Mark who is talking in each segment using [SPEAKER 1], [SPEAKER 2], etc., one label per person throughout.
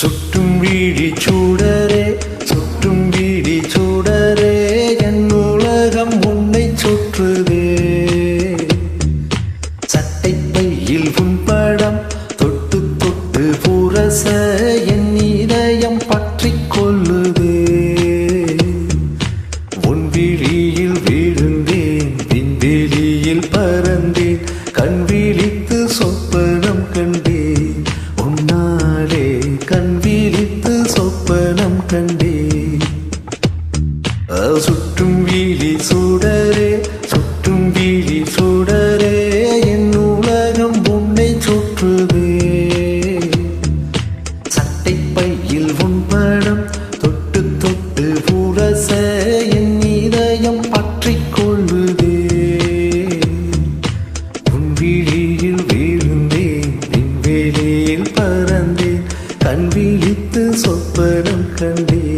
[SPEAKER 1] சுட்டும் வீழி சூடரே. ತಂದಿ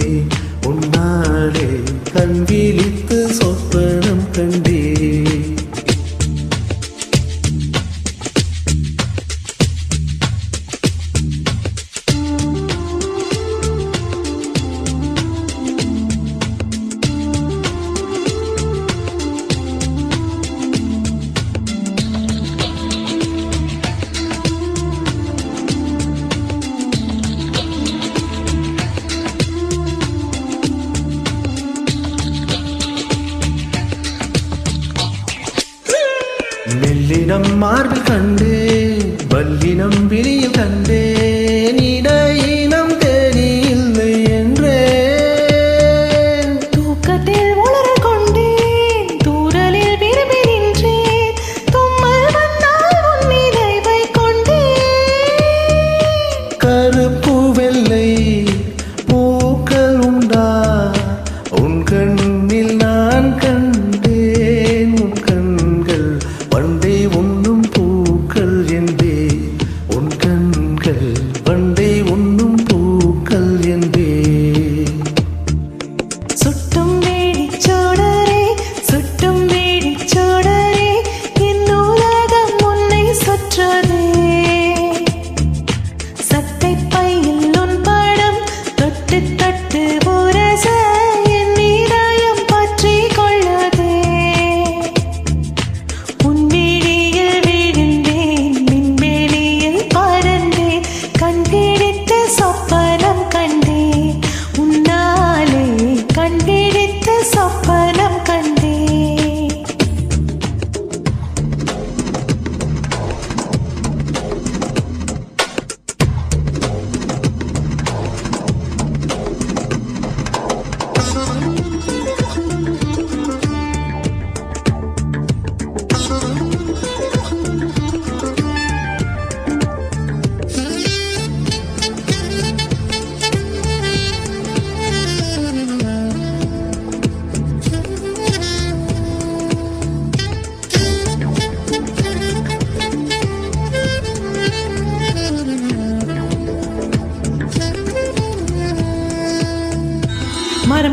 [SPEAKER 1] வில்லினம் மார்பில் கண்டு வல்லினம் விழியில் கண்டே
[SPEAKER 2] நிடையில்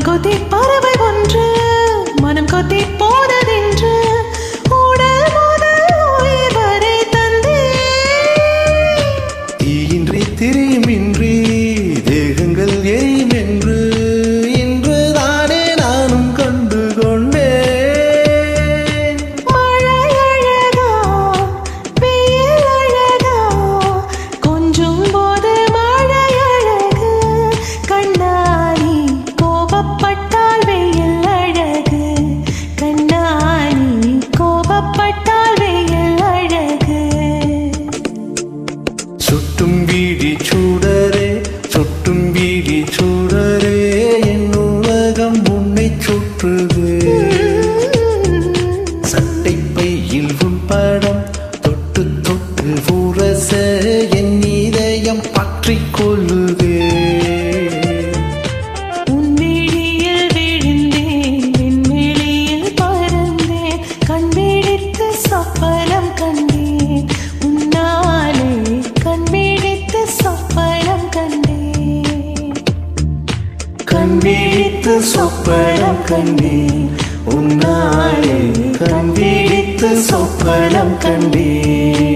[SPEAKER 2] கொத்தி பறவை ஒன்று மனம் கொத்தி
[SPEAKER 1] விழி சுடரே என் உலகம் உன்னை சுற்றுது. சட்டை பையில் உன் படம் தொட்டு தொட்டு உரச என் இதயம் பற்றி கொள்ளுது.
[SPEAKER 2] கண்பிடித்து சொப்பனம் கண்டேன் உன்னாலே
[SPEAKER 1] கண்பிடித்து சொப்பனம் கண்டேன்.